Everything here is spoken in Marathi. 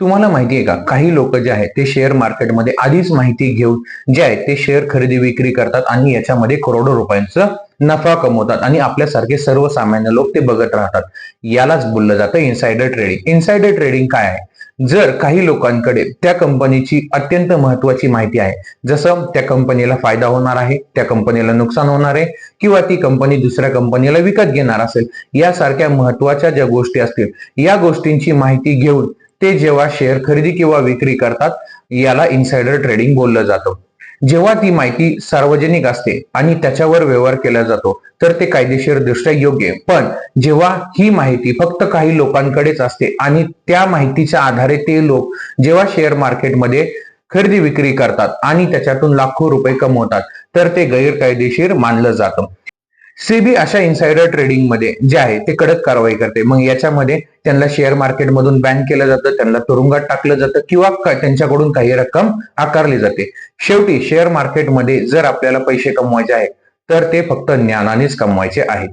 तुम्हाला माहिती आहे का? काही लोक जे आहेत ते शेअर मार्केटमध्ये आधीच माहिती घेऊन जे आहेत ते शेअर खरेदी विक्री करतात आणि याच्यामध्ये करोडो रुपयांचं नफा कमवतात आणि आपल्यासारखे सर्वसामान्य लोक ते बघत राहतात. यालाच बोललं जातं इन्सायडर ट्रेडिंग इन्सायडर ट्रेडिंग काय आहे? जर काही लोकांकडे त्या कंपनीची अत्यंत महत्वाची माहिती आहे जसं त्या कंपनीला फायदा होणार आहे त्या कंपनीला नुकसान होणार आहे किंवा ती कंपनी दुसऱ्या कंपनीला विकत घेणार असेल यासारख्या महत्त्वाच्या ज्या गोष्टी असतील या गोष्टींची माहिती घेऊन ते जेव्हा शेअर खरेदी किंवा विक्री करतात याला इन्सायडर ट्रेडिंग बोललं जातं. जेव्हा ती माहिती सार्वजनिक असते आणि त्याच्यावर व्यवहार केला जातो तर ते कायदेशीर दृष्ट्या योग्य पण जेव्हा ही माहिती फक्त काही लोकांकडेच असते आणि त्या माहितीच्या आधारे ते लोक जेव्हा शेअर मार्केटमध्ये खरेदी विक्री करतात आणि त्याच्यातून लाखो रुपये कमवतात तर ते गैरकायदेशीर मानलं जातं. सेबी अशा इन्सायडर ट्रेडिंगमध्ये जे आहे ते कडक कारवाई करते. मग याच्यामध्ये त्यांना शेअर मार्केटमधून बॅन केलं जातं त्यांना तुरुंगात टाकलं जातं किंवा त्यांच्याकडून काही रक्कम आकारली जाते. शेवटी शेअर मार्केटमध्ये जर आपल्याला पैसे कमवायचे आहेत तर ते फक्त ज्ञानानेच कमवायचे आहेत.